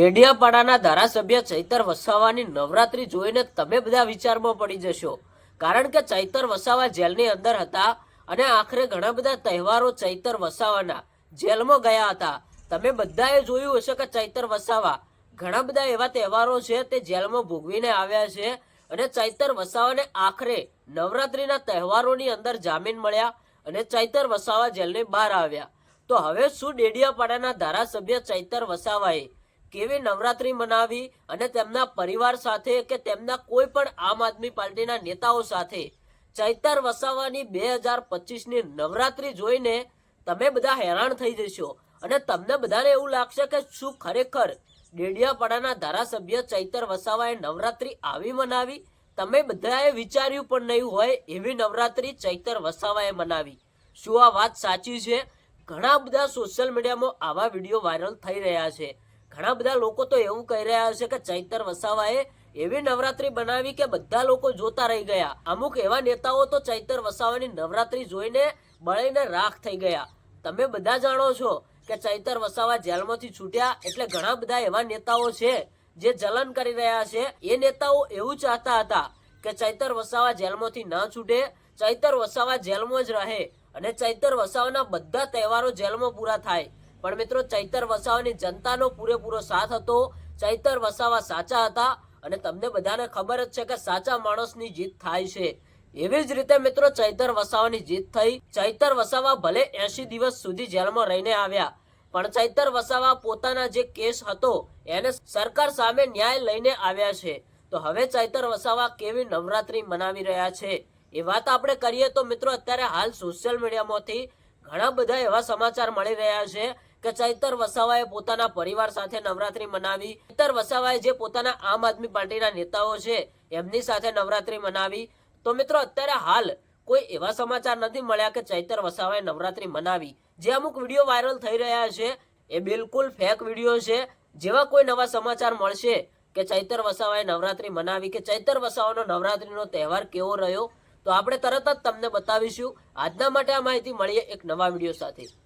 ડેડિયાપાડાના ધારાસભ્ય ચૈતર વસાવાની નવરાત્રી જોઈને તમે બધા વિચારમાં પડી જશો. કારણ કે ચૈતર વસાવા જેલની અંદર હતા અને આખરે ઘણા બધા તહેવારો ચૈતર વસાવાના જેલમાં ગયા હતા. તમે બધાએ જોયું હશે કે ચૈતર વસાવા ઘણા બધા એવા તહેવારો છે તે જેલમાં ભોગવીને આવ્યા છે અને ચૈતર વસાવાને આખરે નવરાત્રીના તહેવારોની અંદર જામીન મળ્યા અને ચૈતર વસાવા જેલની બહાર આવ્યા. તો હવે શું ડેડિયાપાડાના ધારાસભ્ય ચૈતર વસાવાએ કેવી નવરાત્રી મનાવી અને તેમના પરિવાર સાથે કે તેમના કોઈ પણ આમ આદમી પાર્ટીના નેતાઓ સાથે. ચૈતર વસાવાની બે હજાર પચીસની નવરાત્રી જોઈને તમે બધા હેરાન થઈ જશો અને તમને બધાને એવું લાગશે કે શું ખરેખર ડેડિયાપાડાના ધારાસભ્ય ચૈતર વસાવાએ નવરાત્રી આવી મનાવી? તમે બધાએ વિચાર્યું પણ નહીં હોય એવી નવરાત્રી ચૈતર વસાવાએ મનાવી. શું આ વાત સાચી છે? ઘણા બધા સોશિયલ મીડિયામાં આવા વીડિયો વાયરલ થઈ રહ્યા છે. ઘણા બધા લોકો તો એવું કહી રહ્યા છે કે ચૈતર વસાવાએ એવી નવરાત્રી બનાવી કે બધા લોકો જોતા રહી ગયા. અમુક એવા નેતાઓ તો ચૈતર વસાવાની નવરાત્રી જોઈને બળીને રાખ થઈ ગયા. તમે બધા જાણો છો કે ચૈતર વસાવા જેલમાંથી છૂટ્યા એટલે ઘણા બધા એવા નેતાઓ છે જે જલન કરી રહ્યા છે. એ નેતાઓ એવું ચાહતા હતા કે ચૈતર વસાવા જેલમાંથી ના છૂટે, ચૈતર વસાવા જેલમાં જ રહે અને ચૈતર વસાવાના બધા તહેવારો જેલમાં પૂરા થાય. પણ મિત્રો, ચૈતર વસાવાની જનતાનો પૂરેપૂરો સાથ હતો. ચૈતર વસાવા સાચા હતા અને તમને બધાને ખબર જ છે કે સાચા માણસની જીત થાય છે. એવી જ રીતે મિત્રો, ચૈતર વસાવાની જીત થઈ. ચૈતર વસાવા ભલે એસી દિવસ સુધી જેલમાં રહીને આવ્યા, પણ ચૈતર વસાવા પોતાના જે કેસ હતો, એને સરકાર સામે ન્યાય લઈને આવ્યા છે. તો હવે ચૈતર વસાવા કેવી નવરાત્રી મનાવી રહ્યા છે? એ વાત આપણે કરીએ તો મિત્રો, અત્યારે હાલ સોશિયલ મીડિયામાંથી ઘણા બધા એવા સમાચાર મળી રહ્યા છે કે ચૈતર વસાવાએ પોતાના પરિવાર સાથે નવરાત્રી મનાવી ચૈતર વસાવાએ જે પોતાના આમ આદમી પાર્ટીના નેતાઓ છે, એમની સાથે નવરાત્રી મનાવી. તો મિત્રો, અત્યારે હાલ કોઈ એવા સમાચાર નથી મળ્યા કે ચૈતર વસાવાએ નવરાત્રી મનાવી. જે અમુક વીડિયો વાયરલ થઈ રહ્યા છે, એ બિલકુલ ફેક વીડિયો છે. જેવા કોઈ નવા સમાચાર મળશે કે ચૈતર વસાવાએ નવરાત્રી મનાવી કે ચૈતર વસાવાનો નવરાત્રીનો તહેવાર કેવો રહ્યો, તો આપણે તરત જ તમને બતાવીશું. આજના માટે આ માહિતી મળીએ એક નવા વીડિયો સાથે.